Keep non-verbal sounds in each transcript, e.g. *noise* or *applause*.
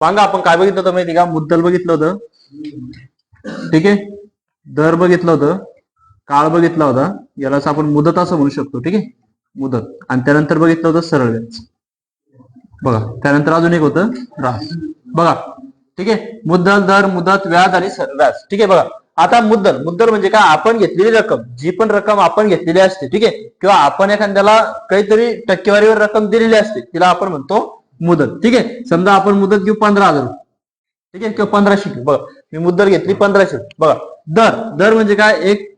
सांगा आपण काय बघितलं होतं माहिती का? मुद्दल बघितलं होतं. ठीक आहे? दर बघितलं होतं. काळ बघितला होता. यालाच आपण मुदत असं म्हणू शकतो. ठीक आहे? मुदत. आणि त्यानंतर बघितलं होतं सरळ व्याज. बघा. त्यानंतर अजून एक होतं. रास बघा. ठीक आहे? मुद्दल दर मुदत व्याज आणि व्याज. ठीक आहे? बघा. आता मुद्दल. मुद्दल म्हणजे काय? आपण घेतलेली रक्कम. जी पण रक्कम आपण घेतलेली असते. ठीक आहे? किंवा आपण एखाद्याला काहीतरी टक्केवारीवर रक्कम दिलेली असते. तिला आपण म्हणतो मुदत. ठीक आहे? समजा आपण मुदत घेऊ पंधरा हजार ठीक आहे? किंवा पंधराशे घेऊ. बघा मी मुदत घेतली पंधराशे. बघा दर. दर म्हणजे काय? एक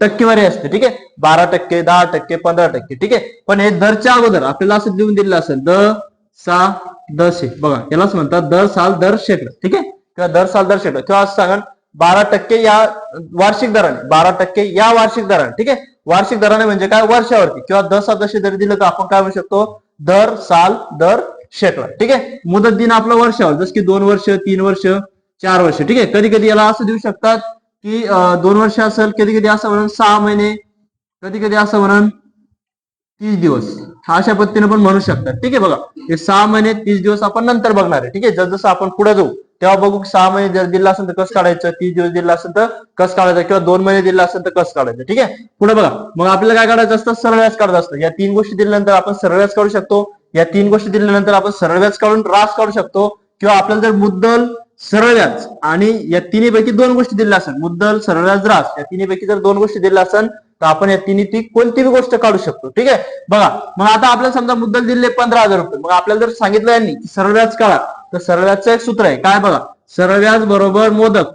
टक्केवारी असते. ठीक आहे? बारा टक्के दहा टक्के पंधरा टक्के. ठीक आहे? पण हे दरच्या अगोदर आपल्याला असं लिहून दिलेलं असेल द सा दशे बघा यालाच म्हणतात दर साल दर शेकड. ठीक आहे? किंवा दर साल दर शेकड. किंवा असं सांगा बारा टक्के या वार्षिक दराने बारा टक्के या वार्षिक दराने. ठीक आहे? वार्षिक दराने म्हणजे काय? वर्षावरती. किंवा दस साल दशे जरी दिलं तर आपण काय म्हणू शकतो? दर साल दर शेकडा. ठीक आहे? मुदत दिन आपलं वर्षावर जसं की दोन वर्ष तीन वर्ष चार वर्ष. ठीक आहे? कधी कधी याला असं देऊ शकतात की दोन वर्ष असेल कधी कधी असं म्हणून सहा महिने कधी कधी असं म्हणून तीस दिवस. हा अशा पद्धतीने पण म्हणू शकतात. ठीक आहे बघा? हे सहा महिने तीस दिवस आपण नंतर बघणार आहे. ठीक आहे? जसं आपण पुढे जाऊ तेव्हा बघू सहा महिने जर दिला असेल तर कसं काढायचं? तीस दिवस दिला असेल तर कसं काढायचं? किंवा दोन महिने दिला असेल तर कसं काढायचं? ठीक आहे? पुढे बघा. मग आपल्याला काय काढायचं असतं? सरळ व्याज काढायचं असतं. या तीन गोष्टी दिल्यानंतर आपण सरळ व्याज काढू शकतो. या तीन गोष्टी दिल्यानंतर आपण सरळ व्याज काढून रास काढू शकतो. किंवा आपल्याला जर मुद्दल सरळ व्याज आणि या तिन्हीपैकी दोन गोष्टी दिल्या असेल मुद्दल सरळ व्याज रास या तिन्हीपैकी जर दोन गोष्टी दिल्या असेल तर आपण या तिन्ही ती कोणतीही गोष्ट काढू शकतो? ठीक आहे? बघा. मग आता आपल्याला समजा मुद्दल दिले पंधरा हजार रुपये. मग आपल्याला जर सांगितलं यांनी सरळ व्याज काढा. तर सरळव्याजचं एक सूत्र आहे. काय बघा? सरळव्याज बरोबर मोदक.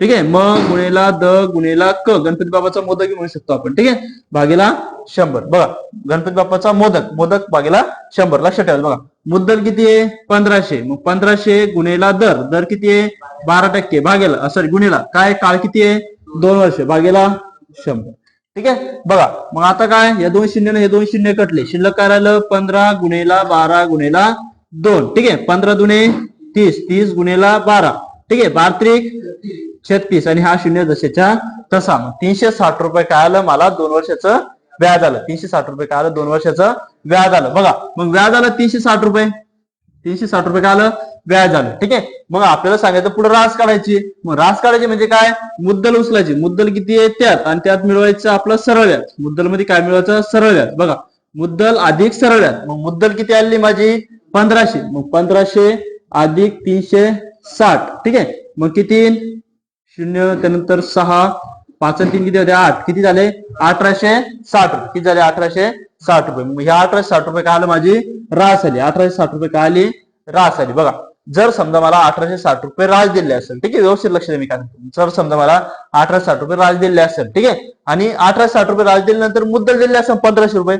ठीक आहे? म गुणेला द गुणेला क. गणपती बाबाचा मोदक म्हणू शकतो आपण. ठीक आहे? भागेला शंभर. बघा गणपती बाप्पाचा मोदक. मोदक भागेला शंभर. लक्षात ठेवा. बघा मुद्दल किती आहे? पंधराशे. मग पंधराशे गुणेला दर. दर किती आहे? बारा टक्के. भागेला सॉरी गुणेला. काय? काळ किती आहे? दोन वर्ष. भागेला शंभर. ठीक आहे? बघा मग आता काय? या दोन शून्य हे दोन शून्य कटले. शिल्लक काय राहिलं? पंधरा गुणेला बारा गुणेला दोन ठीक आहे? पंधरा दुने तीस तीस गुणेला बारा ठीक आहे? बारा त्रिक छत्तीस. आणि हा शून्य दशेच्या तसा. मग तीनशे साठ रुपये काय आलं? मला दोन वर्षाचं व्याज आलं. तीनशे साठ रुपये काय आलं? दोन वर्षाचं व्याज आलं. बघा मग व्याज आलं तीनशे साठ रुपये. तीनशे साठ रुपये काय आलं? व्याज आलं. ठीक आहे? मग आपल्याला सांगायचं पुढे रास काढायची. मग रास काढायची म्हणजे काय? मुद्दल उचलायची. मुद्दल किती आहे? त्यात. आणि त्यात मिळवायचं आपलं सरळ व्याज. मुद्दलमध्ये काय मिळवायचं? सरळ व्याज. बघा मुद्दल अधिक सरळ व्याज. मग मुद्दल किती आली माझी? पंधराशे. मग पंधराशे अधिक तीनशे साठ. ठीक आहे? मग किती शून्य त्यानंतर सहा. पाच आणि तीन किती होते? आठ. किती झाले? अठराशे साठ रुपये. किती झाले? अठराशे साठ रुपये. मग ह्या अठराशे साठ रुपये काय आलं माझी? रास आली. अठराशे साठ रुपये काय आली? रास आली. बघा. जर समजा मला अठराशे साठ रुपये राज दिले असेल ठीक आहे? व्यवस्थित लक्ष द्या मी काय जर समजा मला अठराशे साठ रुपये राज दिले असेल ठीक आहे? आणि अठराशे साठ रुपये राज दिल्यानंतर मुद्दल दिले असेल पंधराशे रुपये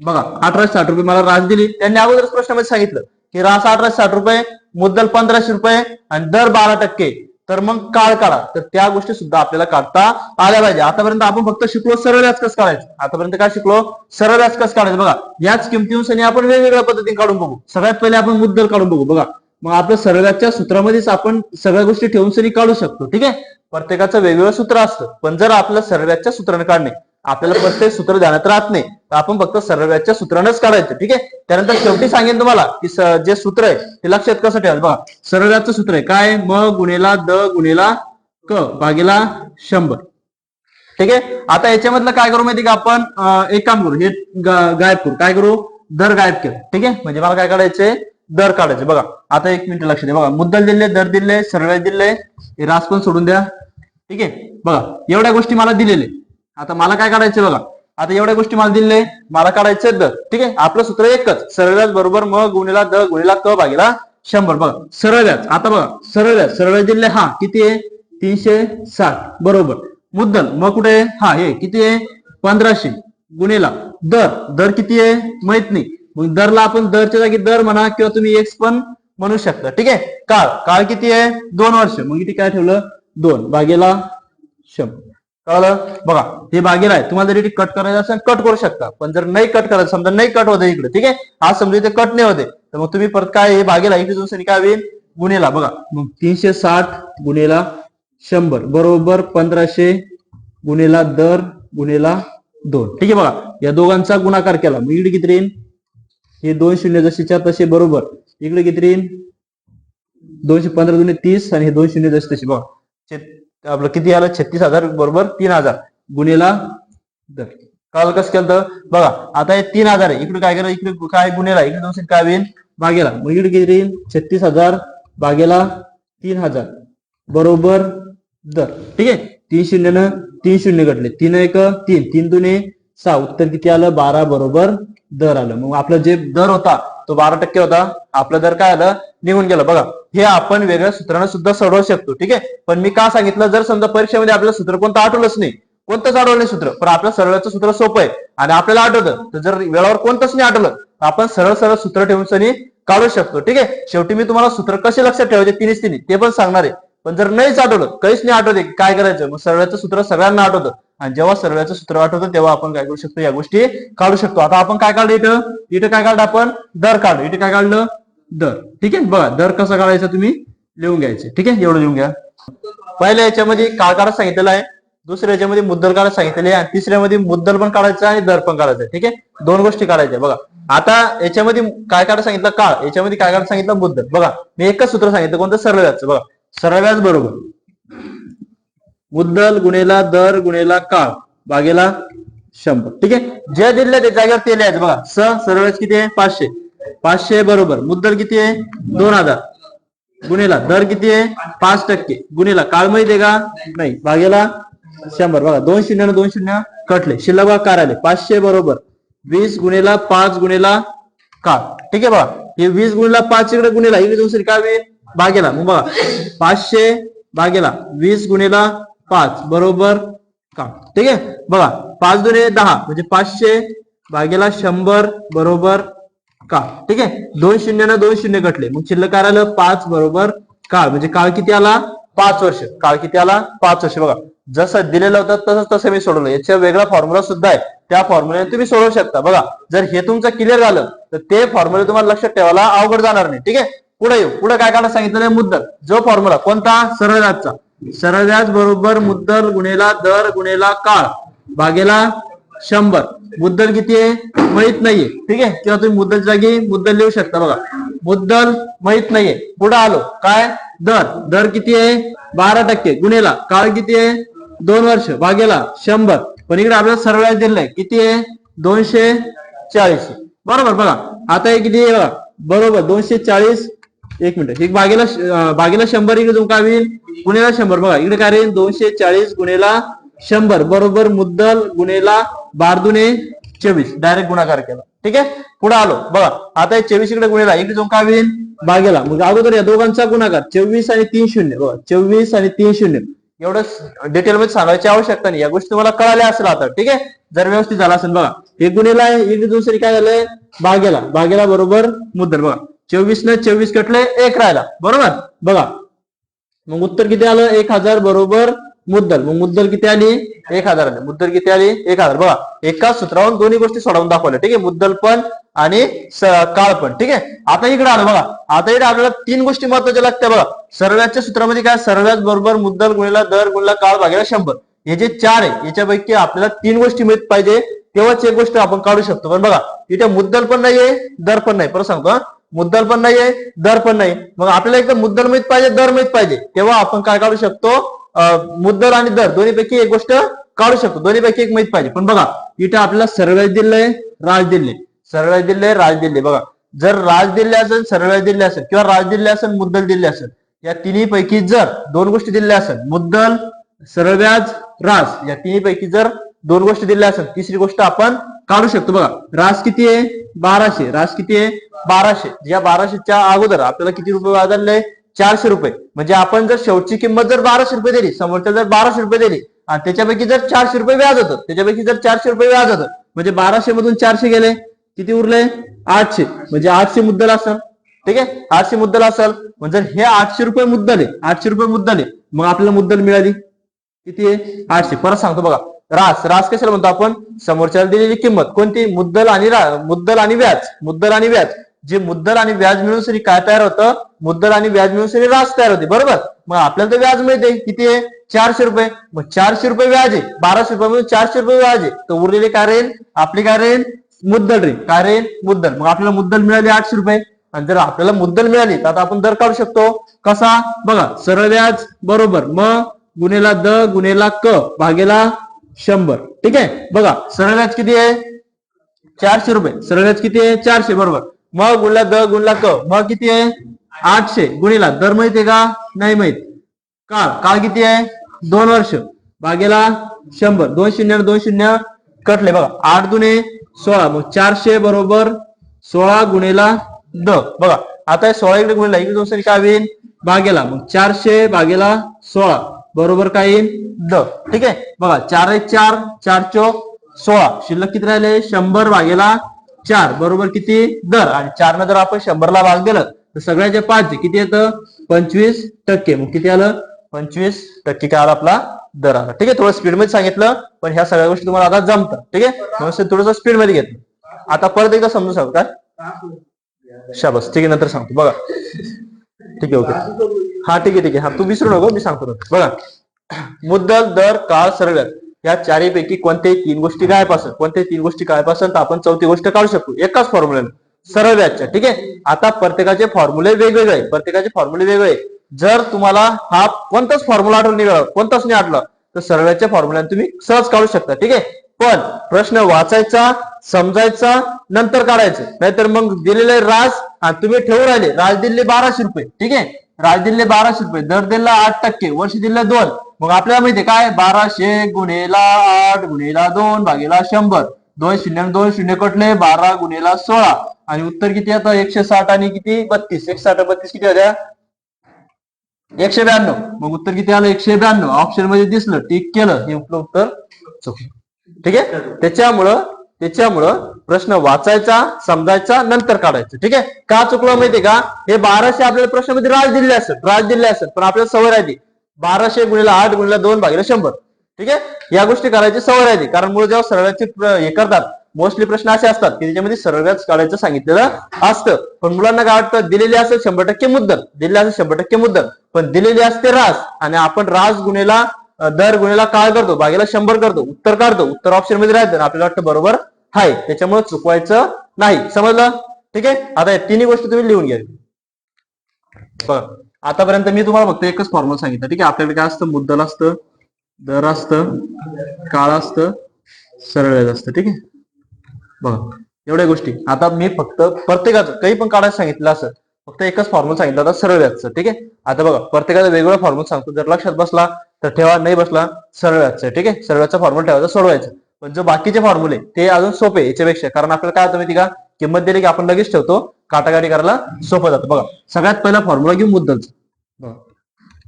बघा अठराशे साठ रुपये मला रास दिली. त्यांनी अगोदरच प्रश्नामध्ये सांगितलं की रास अठराशे साठ रुपये मुद्दल पंधराशे रुपये आणि दर बारा टक्के. तर मग काळ काढा. तर त्या गोष्टी सुद्धा आपल्याला काढता आल्या पाहिजे. आतापर्यंत आपण फक्त शिकलो सरळ व्याज कसं काढायचं? आतापर्यंत काय शिकलो? सरळ व्याज कसं काढायचं? बघा याच किमतीनुसार आपण वेगवेगळ्या पद्धतीने काढून बघू. सगळ्यात पहिले आपण मुद्दल काढून बघू. बघा मग आपल्या सरळ सूत्रामध्येच आपण सगळ्या गोष्टी ठेवून सरी काढू शकतो. ठीक आहे? प्रत्येकाचं वेगवेगळं सूत्र असतं. पण जर आपलं सरळ व्याजच्या सूत्राने काढणे आपल्याला प्रत्येक सूत्र ध्यानात राहत नाही तर आपण फक्त सरळ सूत्रानेच काढायचं ठीक आहे? त्यानंतर शेवटी सांगेन तुम्हाला की जे सूत्र आहे ते लक्षात कसं ठेवायचं? बघा सरळव्याचं सूत्र आहे. काय? म गुणेला द गुणेला क भागेला शंभर. ठीक आहे? आता याच्यामधलं काय करू माहिती का आपण? एक काम करू. हे गायब करू. काय करू? दर गायब केलं. ठीक आहे? म्हणजे मला काय काढायचंय? दर काढायचे बघा आता एक मिनिट लक्ष द्या. बघा मुद्दल दिले दर दिले सरळ दिले हे रास पण सोडून द्या. ठीक आहे? बघा एवढ्या गोष्टी मला दिलेले आता मला काय काढायचे बघा? आता एवढ्या गोष्टी मला दिले मला काढायचे दर. ठीक आहे? आपलं सूत्र एकच. सरळ व्याज बरोबर म गुणिला द गुणिला क भागीला शंभर. बघा. सरळ व्याज आता बघा. सरळ व्याज सरळ दिले हा किती आहे? तीनशे साठ. बरोबर. मुद्दल. मग कुठे आहे? हा हे किती आहे? पंधराशे. गुणिला. दर. दर किती आहे? माहीत नाही. मग दरला आपण दरच्या जागी दर म्हणा किंवा तुम्ही एक्स पण म्हणू शकता. ठीक आहे? काळ. काळ किती आहे? दोन वर्ष. मग इथे काय ठेवलं? दोन. भागेला शंभर. कळलं? बघा हे भागीला आहे. तुम्हाला जरी कट करायचं असेल कट करू शकता. पण जर नाही कट करायचं समजा नाही कट होते इकडे ठीक आहे? आज समजा इथे कट नाही होते तर मग तुम्ही परत काय हे भागेला इथे दुसरी काय होईल? गुन्हेला बघा. मग तीनशे साठ गुन्हेला शंभर बरोबर पंधराशे गुन्हेला दर गुन्हेला दोन. ठीक आहे बघा. या दोघांचा गुणाकार केला. मग इकडे किती येईल हे दोन शून्य जशीच्या तसे बरोबर. इकडे किती राहील दोनशे पंधरा दोन्ही तीस आणि हे दोन शून्य जसे तसे बघा. आपलं किती आलं? छत्तीस हजार बरोबर तीन हजार. गुन्हेला दर. काल कसं केलं तर बघा आता हे तीन हजार आहे. इकडे काय करा इकडे काय गुन्हेला इकडे दोनशे काय होईल भागेला मग इकडे किती येईल छत्तीस हजार. भागेला तीन हजार. बरोबर दर. ठीक आहे? तीन शून्यनं तीन शून्य घटले. तीन एक तीन. तीन दुने सहा. उत्तर किती आलं? बारा बरोबर दर आलं. मग आपलं जे दर होता तो बारा टक्के होता. आपलं दर काय आलं? निघून गेलं. बघा हे आपण वेगळ्या सूत्रानं सुद्धा सोडवू शकतो ठीक आहे? पण मी का सांगितलं? जर समजा परीक्षेमध्ये आपलं सूत्र कोणतं आठवलंच नाही. कोणतंच आठवलं नाही सूत्र पण आपलं सरळचं सूत्र सोपं आहे. आणि आपल्याला आठवतं तर जर वेळावर कोणतंच नाही आठवलं तर आपण सरळ सरळ सूत्र ठेवून सनी काढू शकतो ठीक आहे? शेवटी मी तुम्हाला सूत्र कसे लक्षात ठेवायचे? तिनेच तिने ते पण सांगणार आहे. पण जर नाहीच आठवलं काहीच नाही आठवते काय करायचं? मग सरळचं सूत्र सगळ्यांना आठवतं. आणि जेव्हा सरळचं सूत्र आठवतं तेव्हा आपण काय करू शकतो? या गोष्टी काढू शकतो. आता आपण काय काढलं इथं? इथं काय काढलं आपण? दर काढलं. इथं काय काढलं? दर. ठीक आहे? बघा दर कसा काढायचा तुम्ही? लिहून घ्यायचे. ठीक आहे? एवढं लिहून घ्या. पहिल्या याच्यामध्ये काळ काढत सांगितलेलं आहे. दुसऱ्या याच्यामध्ये मुद्दल काढत सांगितलेले आहे. आणि तिसऱ्यामध्ये मुद्दल पण काढायचं आणि दर पण काढायचं. आहे ठीक आहे? दोन गोष्टी काढायच्या. बघा. आता याच्यामध्ये काय काढत सांगितलं? काळ. याच्यामध्ये काय काढत सांगितलं? मुद्दल. बघा. मी एकच सूत्र सांगितलं. कोणतं? सरळ व्याज बघा. सरळ व्याज बरोबर. मुद्दल गुन्हेला दर गुन्हेला काळ. बागेला शंभर. ठीक आहे? जे दिले त्या जागेवर ते लिहायचं बघा स सरळ किती आहे? पाचशे. पाचशे बरोबर. मुद्दल किती आहे? दोन हजार. गुन्हेला दर किती आहे? पाच टक्के. गुन्हेला काळ माहिती आहे का? नाही. भागेला शंभर. बघा दोन शून्य दोन शून्य कटले. शिल्लक बघा कार आले पाचशे बरोबर. वीस गुन्हेला पाच गुन्हेला काळ. ठीक आहे बघा. हे वीस गुणेला पाच इकडे गुन्हेला. इकडे दुसरी काय होईल? भागेला मग बघा. पाचशे भागेला वीस गुन्हेला पाच. बरोबर? का? ठीक आहे? बघा पाच दुने दहा म्हणजे पाचशे भागेला शंभर बरोबर? का? ठीक आहे? दोन शून्य ना दोन शून्य घटले. मग शिल्लक काय आलं पाच बरोबर? काळ म्हणजे काळ किती आला? पाच वर्ष. काळ किती आला? पाच वर्ष. बघा जसं दिलेलं होतं तसंच तसं मी सोडवलं. याच्या वेगळा फॉर्म्युला सुद्धा आहे. त्या फॉर्म्युल्याने तुम्ही सोडवू शकता. बघा जर हे तुमचं क्लिअर झालं तर ते फॉर्म्युला तुम्हाला लक्षात ठेवायला अवघड जाणार नाही. ठीक आहे? पुढे येऊ. पुढे काय करायला सांगितलेलं आहे? मुद्दल. जो फॉर्म्युला कोणता? सरळ व्याजचा सरव्याज बरोबर मुद्दल गुन्हेला दर गुन्हेला काळ. भागेला शंभर. मुद्दल किती आहे? माहीत नाहीये. ठीक आहे? किंवा तुम्ही मुद्दल जागी मुद्दल लिहू शकता बघा. मुद्दल माहीत नाहीये. पुढे आलो. काय? दर. दर किती आहे? बारा टक्के. गुन्हेला काळ किती आहे? दोन वर्ष. भागेला शंभर. पण इकडे आपल्याला सरव्याज दिलंय. किती आहे? दोनशे चाळीस. बरोबर बघा. आता हे किती आहे बघा? बरोबर. दोनशे चाळीस एक मिनिट. एक बागेला बागेला शंभर इकडे जो काय होईल गुन्हेला शंभर. बघा इकडे काय राहील? दोनशे चाळीस गुन्हेला शंभर. बरोबर मुद्दल गुन्हेला बारदुने चोवीस. डायरेक्ट गुणाकार केला. ठीक आहे? पुढे आलो. बघा आता हे चोवीस इकडे गुन्हेला इकडे जो काय होईल बागेला. मग अगोदर या दोघांचा गुणाकार चोवीस आणि तीन शून्य. बघा चोवीस आणि तीन शून्य. एवढं डिटेलमध्ये सांगायची आवश्यकता नाही. या गोष्टी तुम्हाला कळाल्या असेल आता. ठीक आहे? जर व्यवस्थित झाला असेल बघा. हे गुन्हेला आहे दुसरी काय झालंय? बागेला. बागेला बरोबर मुद्दल. बघा. चोवीस न चोवीस कटले एक राहिला. बरोबर? बघा. मग उत्तर किती आलं? एक हजार बरोबर मुद्दल. मग मुद्दल किती आली? एक हजार आली. मुद्दल किती आली? एक हजार. बघा. एका सूत्रावरून दोन्ही गोष्टी सोडवून दाखवल्या. ठीक आहे? मुद्दल पण आणि काळ पण. ठीक आहे? आता इकडे आलं बघा. आता इकडे आपल्याला तीन गोष्टी महत्त्वाच्या लागत्या बघा. सर्व्याच्या सूत्रामध्ये काय? सर्व्याच बरोबर मुद्दल गुणिला दर गुणिला काळ भागेला शंभर. हे जे चार आहे याच्यापैकी आपल्याला तीन गोष्टी मिळत पाहिजे. तेव्हाच एक गोष्ट आपण काढू शकतो. पण बघा इथे मुद्दल पण नाहीये दर पण नाही. परत सांगतो मुद्दल पण नाहीये दर पण नाही. मग आपल्याला एकदम मुद्दल माहीत पाहिजे दर माहीत पाहिजे. तेव्हा आपण काय काढू शकतो? मुद्दल आणि दर. दोन्हीपैकी एक गोष्ट काढू शकतो. दोन्हीपैकी एक माहीत पाहिजे. पण बघा इथे आपल्याला सरव्याज दिलंय राज दिले सरळ दिले राज दिले बघा जर राज दिले असेल सरळ दिले असेल किंवा राज दिले असेल मुद्दल दिले असेल या तिन्हीपैकी जर दोन गोष्टी दिल्या असेल मुद्दल सरव्याज राज या तिन्हीपैकी जर दोन गोष्टी दिल्या असेल तिसरी गोष्ट आपण काढू शकतो. बघा रास किती आहे? बाराशे. रास किती आहे? बाराशे. या बाराशेच्या अगोदर आपल्याला किती रुपये व्याज आले चारशे रुपये. म्हणजे आपण जर शेवटची किंमत जर बाराशे रुपये दिली समोरच्या जर बाराशे रुपये दिली आणि त्याच्यापैकी जर चारशे रुपये व्याज होतं त्याच्यापैकी जर चारशे रुपये व्याज होतं म्हणजे बाराशे मधून चारशे गेले. किती उरले? आठशे. म्हणजे आठशे मुद्दल असेल. ठीक आहे? आठशे मुद्दल असेल. म्हणजे हे आठशे रुपये मुद्दल आहे आठशे रुपये मुद्दल आहे मग आपल्याला मुद्दल मिळाली. किती आहे? आठशे. परत सांगतो बघा. रास रास कशाला म्हणतो आपण? समोरच्याला दिलेली किंमत. कोणती? मुद्दल आणि मुद्दल आणि व्याज. मुद्दल आणि व्याज. जे मुद्दल आणि व्याज मिळून सरी काय तयार होतं? मुद्दल आणि व्याज मिळून सरी रास तयार होते. बरोबर? मग आपल्याला तर व्याज मिळते. किती आहे? चारशे रुपये. मग चारशे रुपये व्याज आहे. बाराशे रुपये मिळून चारशे रुपये व्याज आहे. तर उरलेले काय राहील? आपली काय राहील? मुद्दल रे काय राहील? मुद्दल. मग आपल्याला मुद्दल मिळाली आठशे रुपये. आणि जर आपल्याला मुद्दल मिळाली तर आता आपण दर काढू शकतो. कसा? बघा सरळ व्याज. बरोबर. म गुन्हेला द गुन्हेला क. भागेला शंभर. ठीक आहे? बघा सरळ व्याज किती आहे? चारशे रुपये. सरळ व्याज किती आहे? चारशे बरोबर. म गुणला द गुणला क. म किती आहे? आठशे. गुणीला दर माहिती आहे का? नाही माहीत. काळ. काळ किती आहे? दोन वर्ष. भागेला शंभर. दोन शून्य दोन शून्य कटले. बघा आठ गुणे सोळा. मग चारशे बरोबर सोळा गुणेला द. बघा आता सोळा इकडे गुणला. इकडे दोन काय होईल भागेला मग चारशे भागेला सोळा. बरोबर काय येईल? द. ठीक आहे? बघा चार एक चार चार चौक सोळा. शिल्लक किती राहिले? शंभर भागेला चार. बरोबर किती? दर. आणि चार न जर आपण शंभरला भाग दिलं तर सगळ्याचे पाच किती येतं? पंचवीस टक्के. मग किती आलं? पंचवीस टक्के काय आला आपला? दर आला. ठीक आहे? थोडं स्पीडमध्ये सांगितलं पण ह्या सगळ्या गोष्टी तुम्हाला आता जमतात. ठीक आहे? म्हणून थोडस स्पीडमध्ये घेतलं. आता परत एकदा समजू शकतो काय शाबस. ठीक आहे नंतर सांगतो. बघा. ठीक आहे ओके. हा ठीक आहे ठीक आहे. हा तू विसरू नको मी सांगतो. बघा मुद्दल दर काळ सरळ या चारीपैकी कोणत्याही तीन गोष्टी गायब असत. कोणत्याही तीन गोष्टी गायब तर आपण चौथी गोष्ट काढू शकतो. एकाच फॉर्म्युला सरळ व्याजच्या ठीक आहे? आता प्रत्येकाचे फॉर्म्युले वेगवेगळे आहेत. प्रत्येकाचे फॉर्म्युले वेगळे जर तुम्हाला हा कोणताच फॉर्म्युला आठवून निघाला कोणताच नाही आठला तर सरळ्याच्या फॉर्म्युला तुम्ही सहज काढू शकता ठीक आहे? पण प्रश्न वाचायचा समजायचा नंतर काढायचं. नाहीतर मग दिलेले राज तुम्ही ठेवून राहिले. राज दिले बाराशे रुपये. ठीक आहे? राज दिले बाराशे रुपये. दर दिला आठ टक्के. वर्ष दिले दोन. मग आपल्याला माहितीये काय? बाराशे गुन्हेला आठ गुन्हेला दोन भागेला शंभर. दोन शून्य दोन शून्य कटले बारा गुन्हेला सोळा. आणि उत्तर किती आता? एकशे साठ आणि किती? बत्तीस. एकशे साठ बत्तीस किती होत्या एकशे ब्याण्णव. मग उत्तर किती आलं? एकशे ब्याण्णव. ऑप्शनमध्ये दिसलं. टिक केलं. हे आपलं उत्तर चुकलं. ठीक आहे? त्याच्यामुळं त्याच्यामुळं प्रश्न वाचायचा समजायचा नंतर काढायचं. ठीक आहे? का चुकलं माहितीये का? हे बाराशे आपल्याला प्रश्नामध्ये राज दिले असेल राज दिले असेल पण आपल्याला सवय राहते बाराशे गुणिला आठ गुणिला दोन भागीला शंभर. ठीक आहे? या गोष्टी करायची सवय राहते कारण मुळे जेव्हा सरळाचे हे करतात मोस्टली प्रश्न असे असतात की त्याच्यामध्ये सरळ काढायचं सांगितलेलं असतं. पण मुलांना काय वाटतं? दिलेली असेल शंभर टक्के मुद्दल. दिलेली असेल शंभर टक्के मुद्दल. पण दिलेली असते रास आणि आपण रास गुन्हेला दर गुन्हेला काय करतो बागेला शंभर करतो उत्तर काढतो उत्तर ऑप्शनमध्ये राहतं आपल्याला वाटतं बरोबर आहे त्याच्यामुळे चुकवायचं नाही. समजलं? ठीक आहे? आता या तिन्ही गोष्टी तुम्ही लिहून घ्या. बघा आतापर्यंत मी तुम्हाला फक्त एकच फॉर्म्युला सांगितलं. ठीक आहे? आपल्याकडे काय असतं? मुद्दल असतं दर असतं काळ असतं सरळ असतं. ठीक आहे? बघा. एवढ्या गोष्टी. आता मी फक्त प्रत्येकाचं काही पण काढायला सांगितलं असं फक्त एकच फॉर्म्युला सांगितलं आता सरळ व्याजचं ठीक आहे? आता बघा प्रत्येकाचा वेगवेगळा फॉर्म्युला सांगतो. जर लक्षात बसला तर ठेवा नाही बसला सरळ ठीक आहे? सरळचा फॉर्म्युला ठेवायचा सोडवायचं. पण जो बाकीचे फॉर्म्युले ते अजून सोपे याच्यापेक्षा. कारण आपल्याला काय होतं माहिती का? किंमत दिली की आपण लगेच ठेवतो काटाकाटी करायला सोपं जातं. बघा सगळ्यात पहिला फॉर्म्युला घेऊ मुद्दलचा.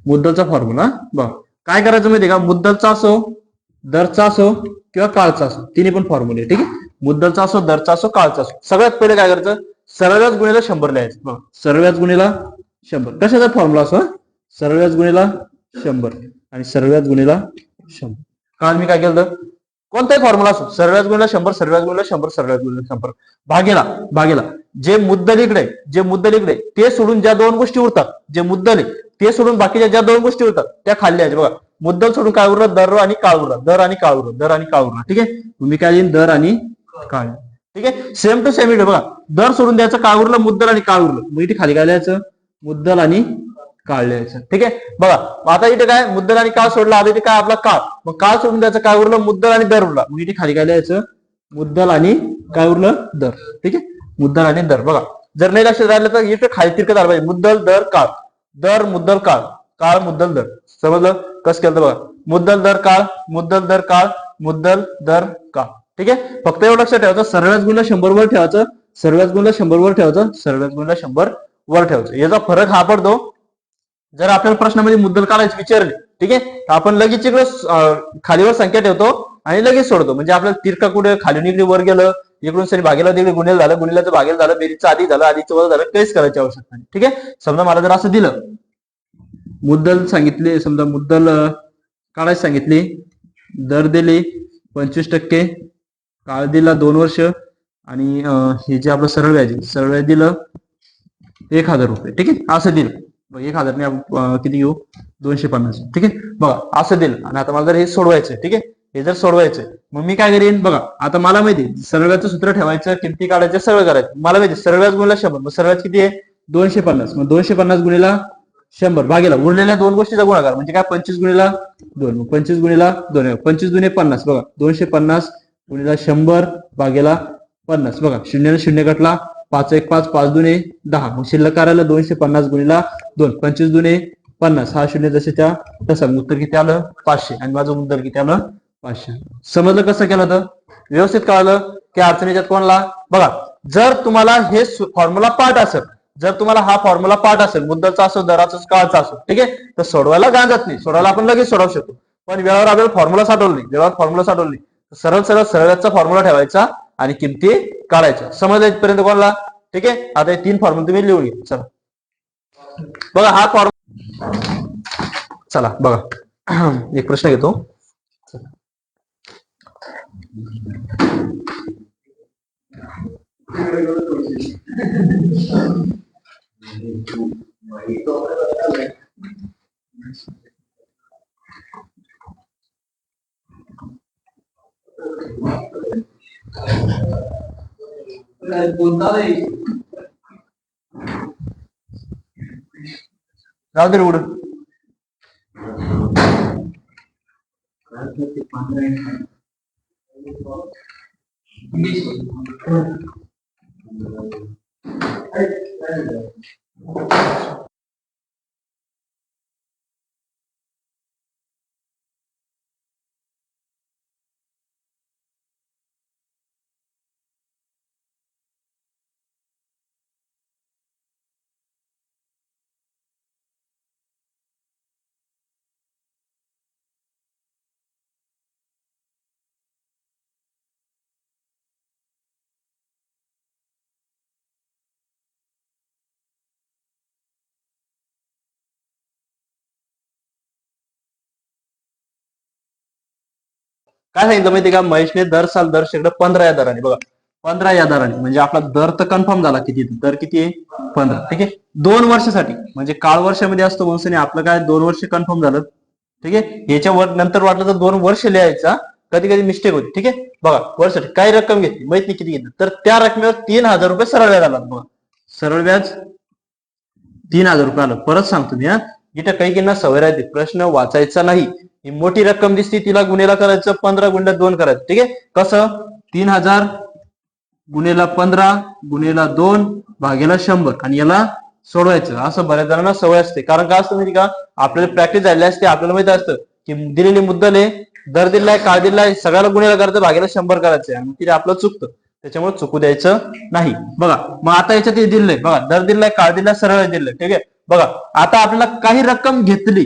मुद्दलचा फॉर्म्युला बघा. काय करायचं माहिती का? मुद्दलचा असो दरचा असो किंवा काळचा असो तिन्ही पण फॉर्म्युले ठीक आहे? मुद्दलचा असो दरचा असो काळचा असो. सगळ्यात पहिले काय करायचं? सरळव्याज गुणिला शंभर लिहायचं. बघा सरळव्याज गुणिला शंभर. कशाचा फॉर्म्युला असो? सरळव्याज गुणीला शंभर. आणि सरळव्याज गुणीला शंभर. काल मी काय केलं कोणताही फॉर्म्युला असो सरव्याज गुणीला शंभर सरव्याज गुणीला शंभर सरव्याज गुणीला शंभर. भागेला भागेला. जे मुद्दल इकडे जे मुद्दल इकडे ते सोडून ज्या दोन गोष्टी उरतात जे मुद्दल ते सोडून बाकीच्या ज्या दोन गोष्टी उरतात त्या खाल्ल्या आहेत. बघा मुद्दल सोडून काय उरलं? दर आणि काळ उरला. दर आणि काळ उरला. दर आणि काळ उरला. ठीक आहे? तुम्ही काय लिहिन? दर आणि काळ. ठीक आहे? सेम टू सेम इकडे बघा. दर सोडून द्यायचं काळ उरलं मुद्दल आणि काळ उरलं. मग इथे खाली काय लिहायचं? मुद्दल आणि काढले ठीक आहे? बघा आता इथे काय मुद्दल आणि काळ सोडला आता इथे काय आपला काळ. मग काळ सोडून द्यायचं काय उरलं? मुद्दल आणि दर उरला. मग इथे खाली काय लिहायचं? मुद्दल आणि काय उरलं? दर. ठीक आहे? मुद्दल आणि दर. बघा जर नाही लक्षात राहिलं तर इथे खाली तिरकत आलं पाहिजे. मुद्दल दर काळ. दर मुद्दल काळ. काळ मुद्दल दर. समजलं? कसं केलं बघा? मुद्दल दर काळ. मुद्दल दर काळ. मुद्दल दर काळ. ठीक आहे? फक्त एवढं लक्षात ठेवायचं. सरळच गुणला शंभर वर ठेवायचं. सरळच गुणला शंभर वर ठेवायचं. सरळच गुणला शंभर वर ठेवायचं. याचा फरक हा पडतो. जर आपल्याला प्रश्नामध्ये मुद्दल काढायचे विचारले ठीक आहे? तर आपण लगेच इकडं खालीवर संख्या ठेवतो आणि लगेच सोडतो. म्हणजे आपल्याला तिरका कुठे खाली इकडे वर गेलं इकडून सरी भागेला तिकडे गुन्हे झालं गुन्हेलाचं भागेल झालं बेरीचं आधी झालं आधीचं वजा झालं काहीच करायची आवश्यकता नाही ठीक आहे? समजा मला जर असं दिलं मुद्दल सांगितले समजा मुद्दल अं, काढायला सांगितली दर दिले पंचवीस टक्के काळ दिला दोन वर्ष आणि हे जे आपलं सरळ व्याज सरळ व्याज दिलं एक हजार रुपये ठीक आहे? असं दिलं. एक हजार आपण किती घेऊ? दोनशे पन्नास. ठीक आहे? बघा असं दिलं आणि आता मला जर हे सोडवायचं ठीक आहे? हे जर सोडवायचं मग मी काय करेन? बघा आता मला माहिती सरळचं सूत्र ठेवायचं किमती काढायचं सरळ करायचं. मला माहिती सरळच गुणला शंभर. मग सरळच किती आहे? दोनशे पन्नास. मग दोनशे पन्नास गुणीला शंभर. भागेला उरलेल्या दोन गोष्टीचा गुणाकार. म्हणजे काय? पंचवीस गुणीला दोन. मग पंचवीस गुणीला दोन. पंचवीस गुणे पन्नास. बघा दोनशे पन्नास गुणीला शंभर भागेला पन्नास. बघा शून्याने शून्य कटला पाच एक पाच पाच दुने दहा. मग शिल्लक करायला दोनशे पन्नास गुणीला दोन. पंचवीस दुने पन्नास. हा शून्य जसे त्या तसा उत्तर किती आलं? पाचशे. आणि माझं उत्तर किती आलं? पाचशे. समजलं कसं केलं तर व्यवस्थित कळालं की अडचणीच्यात कोणाला? बघा जर तुम्हाला हे फॉर्म्युला पाठ असेल जर तुम्हाला हा फॉर्म्युला पाठ असेल मुद्दाचा असो दराचा काळचा असो ठीक आहे? तर सोडवायला गांजत नाही. सोडवायला आपण लगेच सोडवू शकतो. पण वेळेवर आपल्याला फॉर्म्युला साठवलं नाही. वेळेवर फॉर्म्युला साठवलं नाही. सरळ सरळ सरळचा फॉर्म्युला ठेवायचा. आणि किमती काढायच्या. समज पर्यंत कोणाला? ठीक आहे? आता हे तीन फॉर्म्युला तुम्ही लिहून घ्या. चला. बघा हा फॉर्म चला बघा. *clears throat* एक प्रश्न घेतो. जाऊ दे रे उडून काय सांगितलं माहिती का? महेशने दर साल दर शेकडं पंधरा या दराने. बघा पंधरा या दराने. म्हणजे आपला दर तर कन्फर्म झाला किती? दर किती आहे? पंधरा. ठीक आहे? दोन वर्षासाठी. म्हणजे काळ वर्षामध्ये असतो वंशने आपलं काय? दोन वर्ष कन्फर्म झालं. ठीक आहे? याच्या वर नंतर वाटलं तर दोन वर्ष लिहायचा. कधी कधी मिस्टेक होती. ठीक आहे? बघा वर्ष काही रक्कम घेतली. माहीत नाही किती घेतली? तर त्या रकमेवर तीन हजार रुपये सरळ व्याज आला. बघा. सरळ व्याज तीन हजार रुपये आलं. परत सांगतो मी हा. जिथे काही सवय राहते प्रश्न वाचायचा नाही ही मोठी रक्कम दिसते तिला गुन्हेला करायचं पंधरा गुंड्यात दोन करायचं. ठीक आहे? कसं? तीन हजार गुन्हेला पंधरा गुन्हेला दोन भागेला शंभर. आणि याला सोडवायचं. असं बऱ्याच जणांना सवय असते. कारण काय असतं माहिती का? आपल्याला प्रॅक्टिस झालेली असते आपल्याला माहीत असतं की दिलेली मुद्दल आहे दर दिलाय काळ दिलाय सगळ्याला गुन्हेला करायचं भागेला शंभर करायचं आणि तिथे आपलं चुकतं. त्याच्यामुळे चुकू द्यायचं नाही. बघा मग आता याच्यात दिलंय. बघा दर दिलाय काळ दिलाय सरळ दिलंय. ठीक आहे? बघा आता आपल्याला काही रक्कम घेतली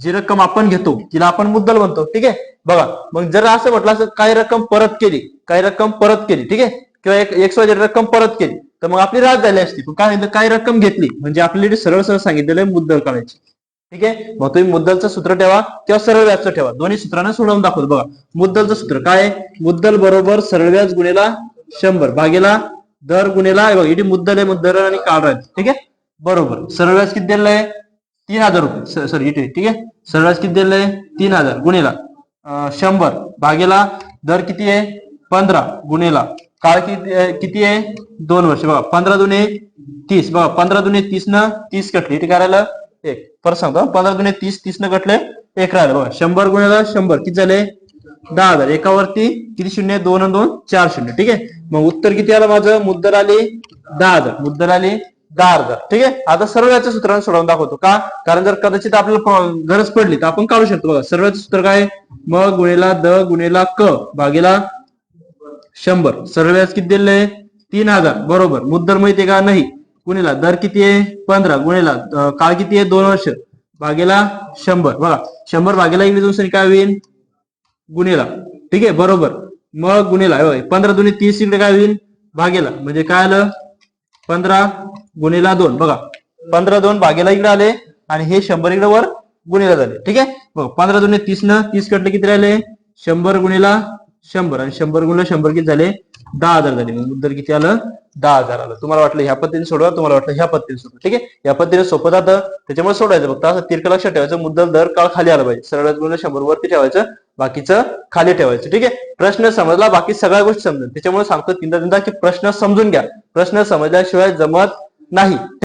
जी रक्कम आपण घेतो तिला आपण मुद्दल म्हणतो ठीक आहे? बघा मग जर असं म्हटलं असं काही रक्कम परत केली काही रक्कम परत केली ठीक आहे? किंवा एक एक रक्कम परत केली तर मग आपली रात झाली असती. पण काय काही रक्कम घेतली म्हणजे आपल्याला सरळ सरळ सांगितलेलं आहे मुद्दल काढायची. ठीक आहे? मग तुम्ही मुद्दलचं सूत्र ठेवा किंवा सरळ व्याजचं ठेवा. दोन्ही सूत्रांना सोडवून दाखवतो. बघा मुद्दलचं सूत्र काय मुद्दल बरोबर सरळ व्याज गुणेला शंभर. भागेला दर गुणेला बघा इथे मुद्दल आहे मुद्दल आणि काळ राहते ठीक आहे? बरोबर. सरळ व्याज किती दिलेलं आहे? तीन हजार रुपये. सॉरी इथे ठीक आहे? सरळ व्याज किती दिलेलं आहे? तीन हजार. गुणेला. शंभर. भागेला दर किती आहे? पंधरा. गुणेला. काळ किती आहे- किती आहे? दोन वर्ष. बघा पंधरा दुने तीस. बघा पंधरा दुने तीस न तीस कटले. इथे करायला एक. परत सांगतो पंधरा दुने तीस तीस न कटले. एक राहिलं. बघा शंभर गुणेला शंभर. किती झाले? दहा हजार. एकावरती किती शून्य? दोन दोन चार शून्य. ठीक आहे? मग उत्तर किती आलं माझं? मुद्दल आली दहा हजार. मुद्दल आली दहा हजार ठीक आहे? आता सर्वांच्या सूत्राने सोडवून दाखवतो. का? कारण जर कदाचित आपल्याला गरज पडली तर आपण काढू शकतो. बघा सर्वांचं सूत्र काय म गुणेला द गुणेला क भागेला शंभर. सरळ व्याज किती दिलेलं आहे? तीन हजार. बरोबर. मुद्दर माहितीये का? नाही. गुणेला दर किती आहे? पंधरा. गुणेला काळ किती आहे? दोन वर्ष. भागेला शंभर. बघा शंभर भागेला इंग्लिश दोन काय होईल? गुन्हेला ठीक आहे? बरोबर. मग गुन्हेला होय पंधरा दोन्ही तीस इकडे काय होईल? भागेला. म्हणजे काय आलं? पंधरा गुन्हेला दोन. बघा पंधरा दोन भागेला इकडे आले आणि हे शंभर इकडे वर गुन्हेला झाले. ठीक आहे? बघ पंधरा दोन तीस न तीस कटले किती राहिले? शंभर गुन्हेला शंभर. आणि शंभर गुणिले शंभर किती झाले? दहा हजार झाले. मग मुद्दल किती आलं? दहा हजार आलं. तुम्हाला वाटलं ह्या पद्धतीने सोडवा तुम्हाला वाटलं ह्या पद्धतीने सोडवा. ठीक आहे? या पद्धतीने सोपं जातं. त्याच्यामुळे सोडायचं. फक्त असं तिरकं लक्षात ठेवायचं. मुद्दल दर काळ खाली आला पाहिजे. सरळ शंभर वरती ठेवायचं. बाकीचं खाली ठेवायचं. ठीक आहे? प्रश्न समजला बाकी सगळ्या गोष्टी समजून. त्याच्यामुळे सांगतो तीनदा तीनदा की प्रश्न समजून घ्या. प्रश्न समजल्याशिवाय जमत नाही.